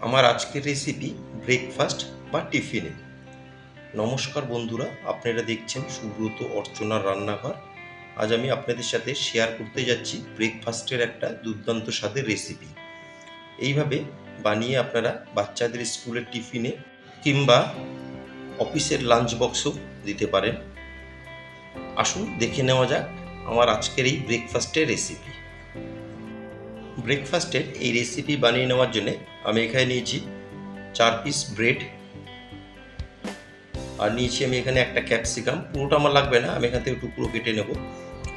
আমার আজকের recipe breakfast বা টিফিনে নমস্কার বন্ধুরা, আপনারা দেখছেন সুব্রত অর্চনার রান্নাঘর। আজ আমি আপনাদের সাথে শেয়ার করতে যাচ্ছি ব্রেকফাস্টের একটা দুর্দান্ত স্বাদের রেসিপি এইভাবে বানিয়ে আপনারা বাচ্চাদের স্কুলের টিফিনে কিংবা অফিসের লাঞ্চ বক্সও দিতে পারেন। আসুন দেখে নেওয়া যাক আমার আজকের এই ব্রেকফাস্টের রেসিপি ব্রেকফাস্টের এই রেসিপি বানিয়ে নেওয়ার জন্য আমি এখানে নিয়েছি চার পিস ব্রেড আর নিয়েছি আমি এখানে একটা ক্যাপসিকাম পুরোটা আমার লাগবে না, আমি এখান থেকে টুকরো কেটে নেব।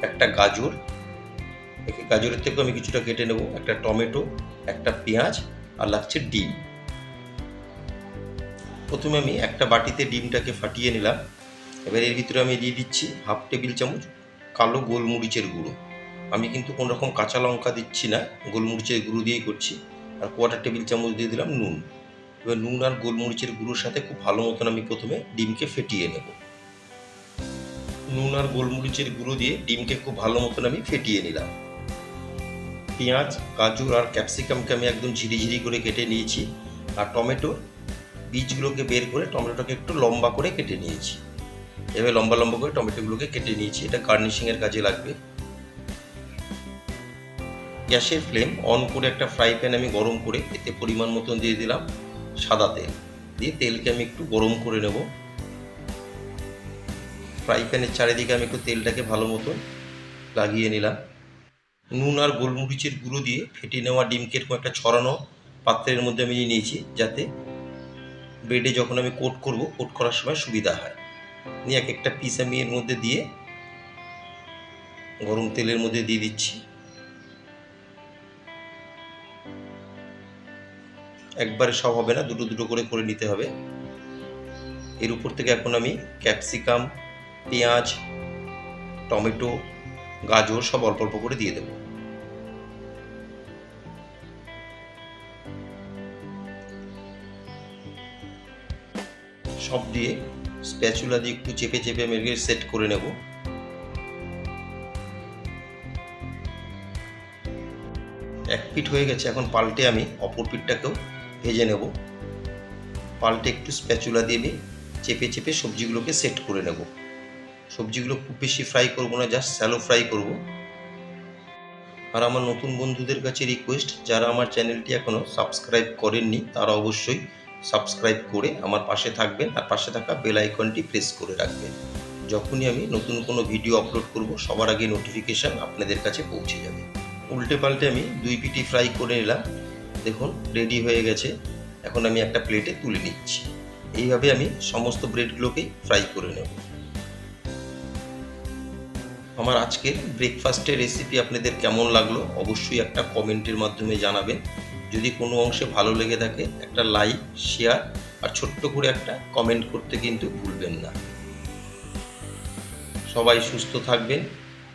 একটা গাজর গাজরের থেকেও আমি কিছুটা কেটে নেব। একটা টমেটো, একটা পেঁয়াজ আর লাগছে ডিম। প্রথমে আমি একটা বাটিতে ডিমটাকে ফাটিয়ে নিলাম। এবার এর ভিতরে আমি দিয়ে দিচ্ছি হাফ টেবিল চামচ কালো গোলমরিচের গুঁড়ো। আমি কিন্তু কোনো রকম কাঁচা লঙ্কা দিচ্ছি না, গোলমরিচের গুঁড়ো দিয়েই করছি। আর কোয়ার্টার টেবিল চামচ দিয়ে দিলাম নুন। এবার নুন আর গোলমরিচের গুঁড়োর সাথে খুব ভালো মতন আমি প্রথমে ডিমকে ফেটিয়ে নেব। নুন আর গোলমরিচের গুঁড়ো দিয়ে ডিমকে খুব ভালো মতন আমি ফেটিয়ে নিলাম। পেঁয়াজ, গাজর আর ক্যাপসিকামকে আমি একদম ঝিরিঝিরি করে কেটে নিয়েছি। আর টমেটো বীজগুলোকে বের করে টমেটোটাকে একটু লম্বা করে কেটে নিয়েছি। এভাবে লম্বা লম্বা করে টমেটোগুলোকে কেটে নিয়েছি। এটা গার্নিশিংয়ের কাজে লাগবে। গ্যাসের ফ্লেম অন করে একটা ফ্রাই প্যান আমি গরম করে এতে পরিমাণ মতন দিয়ে দিলাম সাদা তেল। দিয়ে তেলকে আমি একটু গরম করে নেব। ফ্রাই প্যানের চারিদিকে আমি একটু তেলটাকে ভালো মতন লাগিয়ে নিলাম। নুন আর গোলমরিচের গুঁড়ো দিয়ে ফেটে নেওয়া ডিমকে এরকম একটা ছড়ানো পাত্রের মধ্যে আমি নিয়েছি যাতে ব্রেডে যখন আমি কোট করব, কোট করার সময় সুবিধা হয়। নিয়ে এক একটা পিস আমি এর মধ্যে দিয়ে গরম তেলের মধ্যে দিয়ে দিচ্ছি। একবারে সব হবে না, দুটো দুটো করে করে নিতে হবে। এর উপর থেকে এখন আমি ক্যাপসিকাম, পেঁয়াজ, টমেটো, গাজর সব অল্প অল্প করে দিয়ে দেব। সব দিয়ে স্প্যাচুলা দিয়ে একটু চেপে চেপে আমি সেট করে নেব। এক পিঠ হয়ে গেছে, এখন পাল্টে আমি অপর পিঠটাকেও ভেজে নেব। পাল্টে একটু স্প্যাচুলা দিয়ে চেপে চেপে সবজিগুলোকে সেট করে নেব। সবজিগুলো খুব বেশি ফ্রাই করব না জাস্ট স্যালো ফ্রাই করব। আর আমার নতুন বন্ধুদের কাছে রিকোয়েস্ট যারা আমার চ্যানেলটি এখনও সাবস্ক্রাইব করেননি, তারা অবশ্যই সাবস্ক্রাইব করে আমার পাশে থাকবেন আর পাশে থাকা বেল আইকনটি প্রেস করে রাখবেন। যখনই আমি নতুন কোনো ভিডিও আপলোড করব, সবার আগে নোটিফিকেশান আপনাদের কাছে পৌঁছে যাবে। উল্টে পাল্টে আমি দুই পিটি ফ্রাই করে নিলাম। দেখুন রেডি হয়ে গেছে। এখন আমি একটা প্লেটে তুলে নিচ্ছি। এইভাবে আমি সমস্ত ব্রেডগুলোকেই ফ্রাই করে নেব। আমার আজকের ব্রেকফাস্টের রেসিপি আপনাদের কেমন লাগল, অবশ্যই একটা কমেন্টের মাধ্যমে জানাবেন। যদি কোনো অংশে ভালো লেগে থাকে, একটা লাইক শেয়ার আর ছোট্ট করে একটা কমেন্ট করতে কিন্তু ভুলবেন না। সবাই সুস্থ থাকবেন,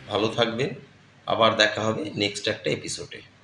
ভালো থাকবেন। আবার দেখা হবে নেক্সট একটা এপিসোডে